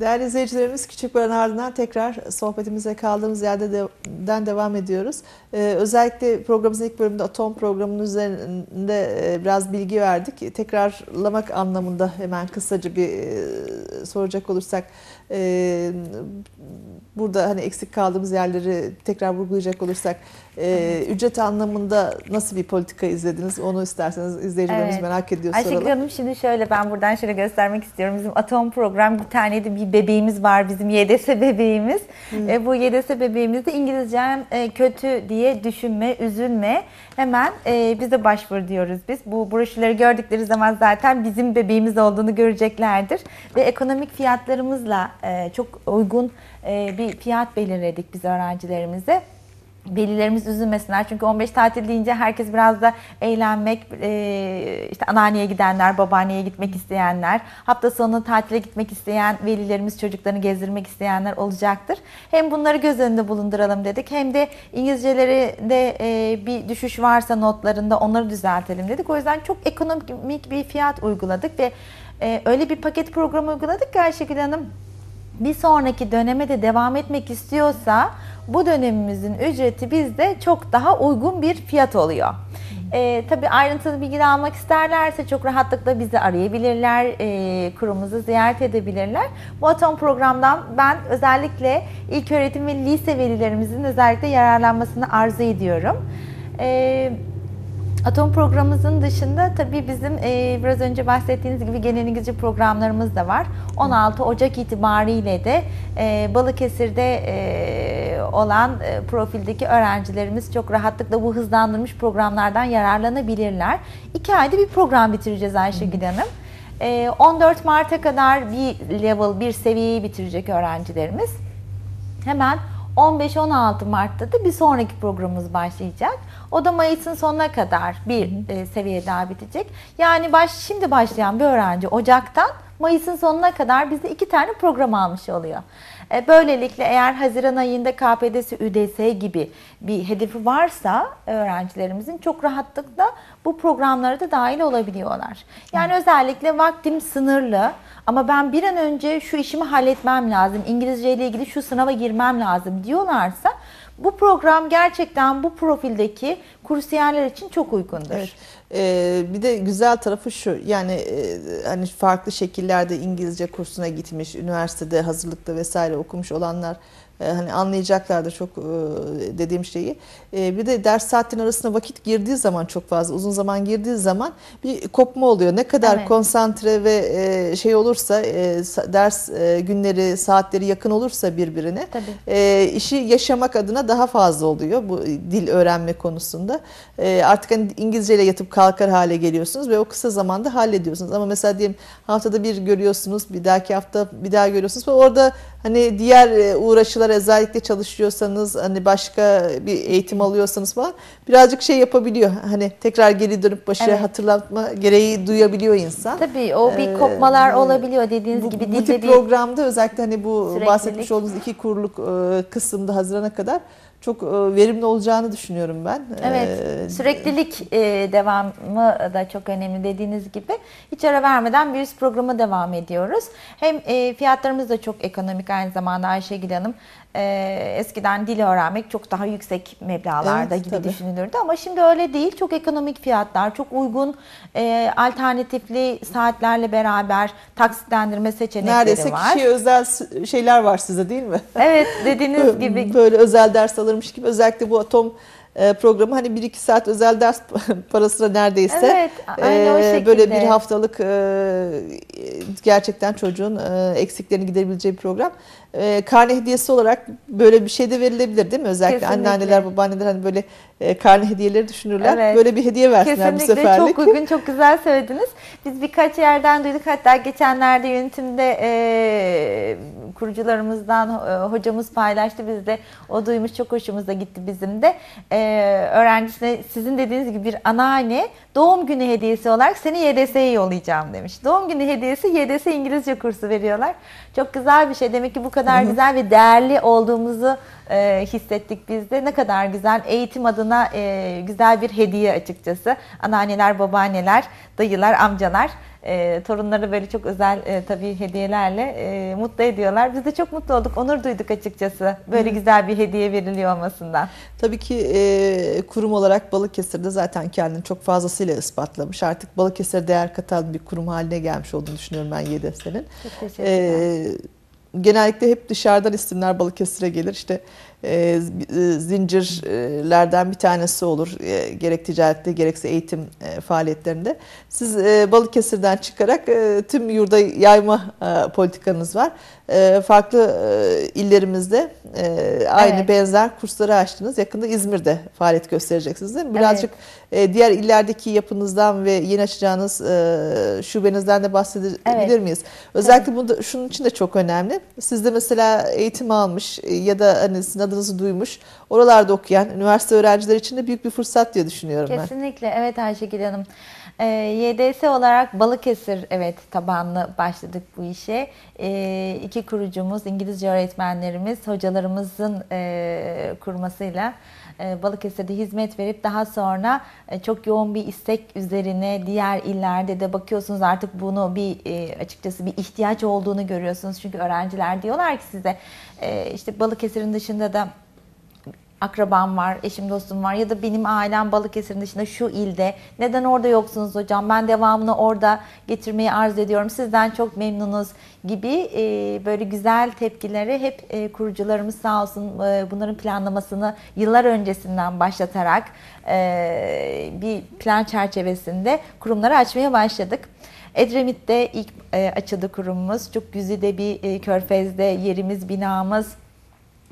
Değerli izleyicilerimiz küçük ara ardından tekrar sohbetimize kaldığımız yerden devam ediyoruz. Ee, özellikle programımızın ilk bölümünde atom programının üzerinde e, biraz bilgi verdik. Tekrarlamak anlamında hemen kısaca bir e, soracak olursak e, burada hani eksik kaldığımız yerleri tekrar vurgulayacak olursak e, ücret anlamında nasıl bir politika izlediniz? Onu isterseniz izleyicilerimiz evet. merak ediyor Ayşegül soralım. Hanım şimdi şöyle ben buradan şöyle göstermek istiyorum. Bizim atom program bir tane de bir bebeğimiz var bizim YDS bebeğimiz. Hmm. E, bu YDS bebeğimizde İngilizcem e, kötü diye düşünme, üzülme. Hemen e, bize başvur diyoruz biz. Bu broşürleri gördükleri zaman zaten bizim bebeğimiz olduğunu göreceklerdir. Ve ekonomik fiyatlarımızla e, çok uygun e, bir fiyat belirledik biz öğrencilerimize velilerimiz üzülmesinler. Çünkü 15 tatil deyince herkes biraz da eğlenmek, e, işte anneanneye gidenler, babaanneye gitmek isteyenler, hafta sonu tatile gitmek isteyen velilerimiz çocuklarını gezdirmek isteyenler olacaktır. Hem bunları göz önünde bulunduralım dedik hem de İngilizcelerinde e, bir düşüş varsa notlarında onları düzeltelim dedik. O yüzden çok ekonomik bir fiyat uyguladık ve e, öyle bir paket programı uyguladık ki Ayşegül Hanım bir sonraki döneme de devam etmek istiyorsa bu dönemimizin ücreti bizde çok daha uygun bir fiyat oluyor. E, tabii ayrıntılı bilgi almak isterlerse çok rahatlıkla bizi arayabilirler, e, kurumuzu ziyaret edebilirler. Bu atom programdan ben özellikle ilk öğretim ve lise velilerimizin özellikle yararlanmasını arzu ediyorum. E, Atom programımızın dışında tabii bizim e, biraz önce bahsettiğiniz gibi genel İngilizce programlarımız da var. 16 Ocak itibariyle de e, Balıkesir'de e, olan e, profildeki öğrencilerimiz çok rahatlıkla bu hızlandırmış programlardan yararlanabilirler. İki ayda bir program bitireceğiz Ayşegül Hanım. E, 14 Mart'a kadar bir level, bir seviyeyi bitirecek öğrencilerimiz. Hemen 15-16 Mart'ta da bir sonraki programımız başlayacak. O da Mayıs'ın sonuna kadar bir e, seviye daha bitecek. Yani baş, şimdi başlayan bir öğrenci Ocak'tan Mayıs'ın sonuna kadar bizde iki tane program almış oluyor. E, böylelikle eğer Haziran ayında KPDS, ÜDS gibi bir hedefi varsa öğrencilerimizin çok rahatlıkla bu programlara da dahil olabiliyorlar. Yani Hı. özellikle vaktim sınırlı ama ben bir an önce şu işimi halletmem lazım, İngilizce ile ilgili şu sınava girmem lazım diyorlarsa bu program gerçekten bu profildeki kursiyerler için çok uygundur. Evet. Ee, bir de güzel tarafı şu yani e, hani farklı şekillerde İngilizce kursuna gitmiş, üniversitede hazırlıkta vesaire okumuş olanlar hani anlayacaklardır çok e, dediğim şeyi. E, bir de ders saatlerinin arasında vakit girdiği zaman çok fazla uzun zaman girdiği zaman bir kopma oluyor. Ne kadar evet. konsantre ve şey olursa ders günleri saatleri yakın olursa birbirine Tabii. işi yaşamak adına daha fazla oluyor bu dil öğrenme konusunda. Artık hani İngilizceyle yatıp kalkar hale geliyorsunuz ve o kısa zamanda hallediyorsunuz. Ama mesela diyelim haftada bir görüyorsunuz bir dahaki hafta bir daha görüyorsunuz ve orada Hani diğer e, uğraşılar özellikle çalışıyorsanız hani başka bir eğitim alıyorsanız falan birazcık şey yapabiliyor. Hani tekrar geri dönüp başı evet. hatırlatma gereği duyabiliyor insan. Tabii o bir ee, kopmalar ee, olabiliyor dediğiniz bu, gibi. Bu tip bir programda özellikle hani bu bahsetmiş olduğunuz iki kuruluk e, kısımda Haziran'a kadar çok e, verimli olacağını düşünüyorum ben. Evet, ee, süreklilik e, devamı da çok önemli dediğiniz gibi. Hiç ara vermeden bir üst programa devam ediyoruz. Hem e, fiyatlarımız da çok ekonomik aynı zamanda Ayşegül Hanım e, eskiden dil öğrenmek çok daha yüksek meblalarda evet, gibi tabii. düşünülürdü ama şimdi öyle değil. Çok ekonomik fiyatlar, çok uygun e, alternatifli saatlerle beraber taksitlendirme seçenekleri Neredeyse var. Neredeyse kişiye özel şeyler var size değil mi? Evet dediğiniz gibi. Böyle özel ders alırmış gibi özellikle bu atom e, programı hani bir iki saat özel ders parasına neredeyse evet, aynı o şekilde. böyle bir haftalık e, gerçekten çocuğun e, eksiklerini gidebileceği bir program. Karne hediyesi olarak böyle bir şey de verilebilir değil mi? Özellikle Kesinlikle. anneanneler, babaanneler hani böyle karne hediyeleri düşünürler. Evet. Böyle bir hediye versinler Kesinlikle. bu seferlik. Çok uygun, çok güzel söylediniz. Biz birkaç yerden duyduk. Hatta geçenlerde yönetimde e, kurucularımızdan e, hocamız paylaştı. Biz de o duymuş çok hoşumuza gitti bizim de. E, öğrencisine sizin dediğiniz gibi bir anneanne doğum günü hediyesi olarak seni YDS'ye yollayacağım demiş. Doğum günü hediyesi YDS İngilizce kursu veriyorlar. Çok güzel bir şey. Demek ki bu kadar güzel ve değerli olduğumuzu e, hissettik biz de. Ne kadar güzel. Eğitim adına e, güzel bir hediye açıkçası. Anneanneler, babaanneler, dayılar, amcalar E, torunları böyle çok özel e, tabii hediyelerle e, mutlu ediyorlar. Biz de çok mutlu olduk, onur duyduk açıkçası. Böyle güzel bir hediye veriliyor olmasından. Tabii ki e, kurum olarak Balıkesir'de zaten kendini çok fazlasıyla ispatlamış. Artık Balıkesir'e değer katan bir kurum haline gelmiş olduğunu düşünüyorum ben YDS'nin. Çok teşekkürler. E, genellikle hep dışarıdan isimler Balıkesir'e gelir. İşte e, e, zincirlerden bir tanesi olur. E, gerek ticarette gerekse eğitim e, faaliyetlerinde. Siz e, Balıkesir'den çıkarak e, tüm yurda yayma e, politikanız var. E, farklı e, illerimizde e, aynı Evet. benzer kursları açtınız. Yakında İzmir'de faaliyet göstereceksiniz değil mi? Birazcık e, diğer illerdeki yapınızdan ve yeni açacağınız e, şubenizden de bahsedebilir Evet. miyiz? Özellikle bu da, şunun için de çok önemli. Siz de mesela eğitim almış ya da hani sizin adınızı duymuş, oralarda okuyan üniversite öğrencileri için de büyük bir fırsat diye düşünüyorum ben. Kesinlikle evet Ayşegül Hanım. Ee, YDS olarak Balıkesir evet tabanlı başladık bu işe. Ee, iki kurucumuz İngilizce öğretmenlerimiz hocalarımızın e, kurmasıyla e, Balıkesir'de hizmet verip daha sonra e, çok yoğun bir istek üzerine diğer illerde de bakıyorsunuz artık bunu bir e, açıkçası bir ihtiyaç olduğunu görüyorsunuz. Çünkü öğrenciler diyorlar ki size e, işte Balıkesir'in dışında da akrabam var, eşim dostum var ya da benim ailem Balıkesir'in dışında şu ilde. Neden orada yoksunuz hocam? Ben devamını orada getirmeyi arzu ediyorum. Sizden çok memnunuz gibi e, böyle güzel tepkileri hep e, kurucularımız sağ olsun e, bunların planlamasını yıllar öncesinden başlatarak e, bir plan çerçevesinde kurumları açmaya başladık. Edremit'te ilk e, açıldı kurumumuz. Çok güzide bir e, körfezde yerimiz, binamız,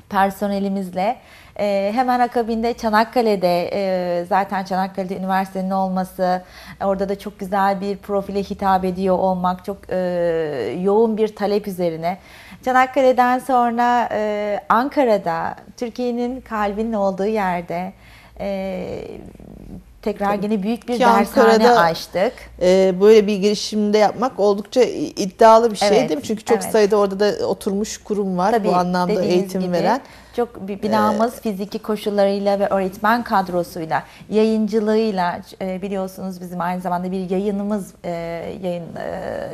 personelimizle. Ee, hemen akabinde Çanakkale'de e, zaten Çanakkale'de üniversitenin olması, orada da çok güzel bir profile hitap ediyor olmak, çok e, yoğun bir talep üzerine. Çanakkale'den sonra e, Ankara'da, Türkiye'nin kalbinin olduğu yerde e, tekrar yine büyük bir Ki dershane Ankara'da- açtık. E, böyle bir girişimde yapmak oldukça iddialı bir şey Evet, değil mi? Çünkü çok evet. sayıda orada da oturmuş kurum var Tabii, bu anlamda eğitim gibi veren. Çok binamız fiziki koşullarıyla ve öğretmen kadrosuyla, yayıncılığıyla e, biliyorsunuz bizim aynı zamanda bir yayınımız e, yayın e,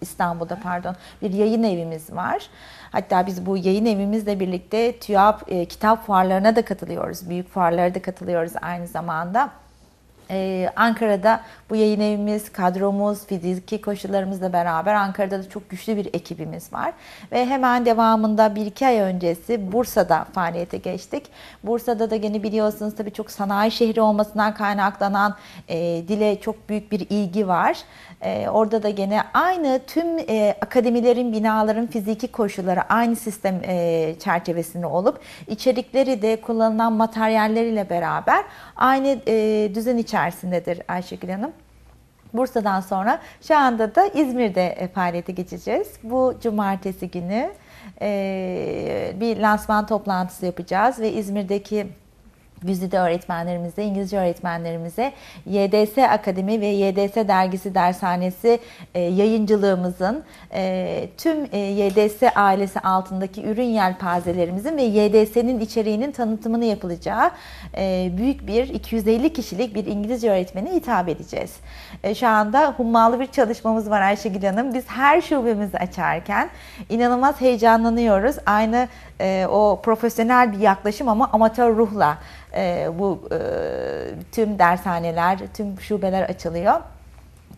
İstanbul'da pardon bir yayın evimiz var. Hatta biz bu yayın evimizle birlikte TÜYAP e, kitap fuarlarına da katılıyoruz. Büyük fuarlara da katılıyoruz aynı zamanda. Ee, Ankara'da bu yayın evimiz, kadromuz, fiziki koşullarımızla beraber Ankara'da da çok güçlü bir ekibimiz var. Ve hemen devamında bir iki ay öncesi Bursa'da faaliyete geçtik. Bursa'da da gene biliyorsunuz tabii çok sanayi şehri olmasından kaynaklanan e, dile çok büyük bir ilgi var. E, orada da gene aynı tüm e, akademilerin, binaların fiziki koşulları aynı sistem e, çerçevesinde olup içerikleri de kullanılan materyalleriyle beraber aynı e, düzen içerisindedir Ayşegül Hanım. Bursa'dan sonra şu anda da İzmir'de e, faaliyete geçeceğiz. Bu cumartesi günü e, bir lansman toplantısı yapacağız ve İzmir'deki Güzide öğretmenlerimize, İngilizce öğretmenlerimize YDS Akademi ve YDS Dergisi Dershanesi e, yayıncılığımızın e, tüm e, YDS ailesi altındaki ürün yelpazelerimizin ve YDS'nin içeriğinin tanıtımını yapılacağı e, büyük bir 250 kişilik bir İngilizce öğretmeni hitap edeceğiz. E, şu anda hummalı bir çalışmamız var Ayşegül Hanım. Biz her şubemizi açarken inanılmaz heyecanlanıyoruz. Aynı e, o profesyonel bir yaklaşım ama amatör ruhla e, bu e, tüm dershaneler, tüm şubeler açılıyor.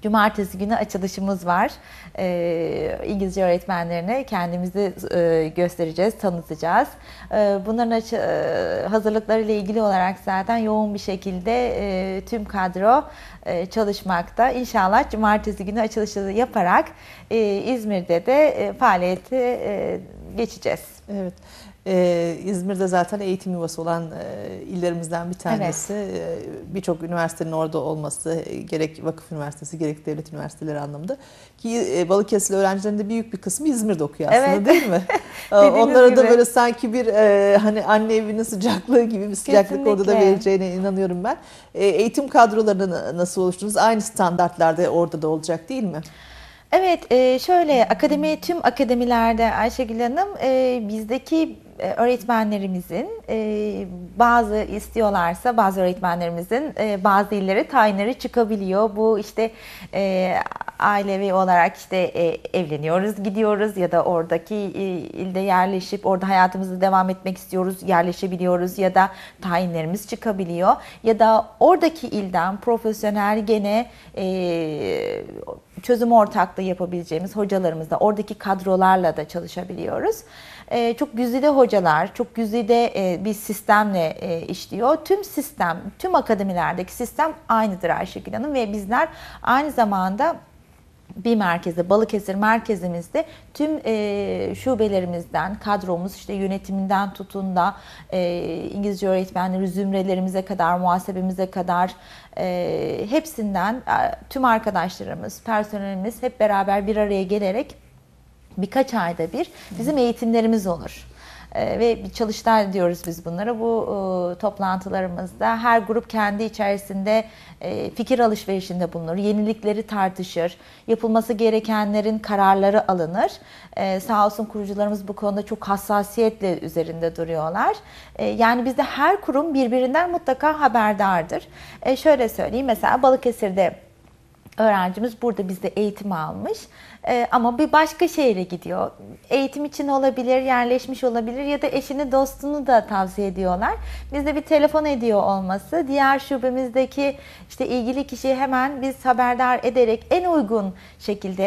Cumartesi günü açılışımız var. Ee, İngilizce öğretmenlerine kendimizi e, göstereceğiz, tanıtacağız. Ee, bunların açı, e, hazırlıklarıyla ilgili olarak zaten yoğun bir şekilde e, tüm kadro e, çalışmakta. İnşallah cumartesi günü açılışı yaparak e, İzmir'de de e, faaliyeti e, geçeceğiz. Evet. Ee, İzmir'de zaten eğitim yuvası olan e, illerimizden bir tanesi. Ee, Birçok üniversitenin orada olması, e, gerek vakıf üniversitesi gerek devlet üniversiteleri anlamında. Ki e, Balıkesirli öğrencilerin de büyük bir kısmı İzmir'de okuyor aslında Evet. değil mi? Ee, Onlara da gibi. böyle sanki bir e, hani anne evinin sıcaklığı gibi bir sıcaklık orada da Kesinlikle. vereceğine inanıyorum ben. E, eğitim kadrolarını na- nasıl oluşturdunuz? Aynı standartlarda orada da olacak değil mi? Evet, e, şöyle akademi tüm akademilerde Ayşegül Hanım e, bizdeki e, öğretmenlerimizin bazı istiyorlarsa bazı öğretmenlerimizin bazı illere tayinleri çıkabiliyor. Bu işte ailevi olarak işte e, evleniyoruz, gidiyoruz ya da oradaki e, ilde yerleşip orada hayatımızı devam etmek istiyoruz, yerleşebiliyoruz ya da tayinlerimiz çıkabiliyor ya da oradaki ilden profesyonel gene e, çözüm ortaklığı yapabileceğimiz hocalarımızla oradaki kadrolarla da çalışabiliyoruz. E, çok güzide hocalar, çok güzide e, bir sistemle e, işliyor. Tüm sistem, tüm akademilerdeki sistem aynıdır Ayşegül Hanım ve bizler aynı zamanda bir merkezde, Balıkesir merkezimizde tüm e, şubelerimizden, kadromuz işte yönetiminden tutun da e, İngilizce öğretmenleri, zümrelerimize kadar, muhasebemize kadar e, hepsinden e, tüm arkadaşlarımız, personelimiz hep beraber bir araya gelerek birkaç ayda bir bizim eğitimlerimiz olur. Ee, ve bir çalıştay diyoruz biz bunlara. Bu e, toplantılarımızda her grup kendi içerisinde e, fikir alışverişinde bulunur. Yenilikleri tartışır. Yapılması gerekenlerin kararları alınır. Ee, sağ olsun kurucularımız bu konuda çok hassasiyetle üzerinde duruyorlar. Yani bizde her kurum birbirinden mutlaka haberdardır. Şöyle söyleyeyim mesela Balıkesir'de öğrencimiz burada bizde eğitim almış Ee, ama bir başka şehre gidiyor. Eğitim için olabilir, yerleşmiş olabilir ya da eşini dostunu da tavsiye ediyorlar. Bizde bir telefon ediyor olması diğer şubemizdeki işte ilgili kişiyi hemen biz haberdar ederek en uygun şekilde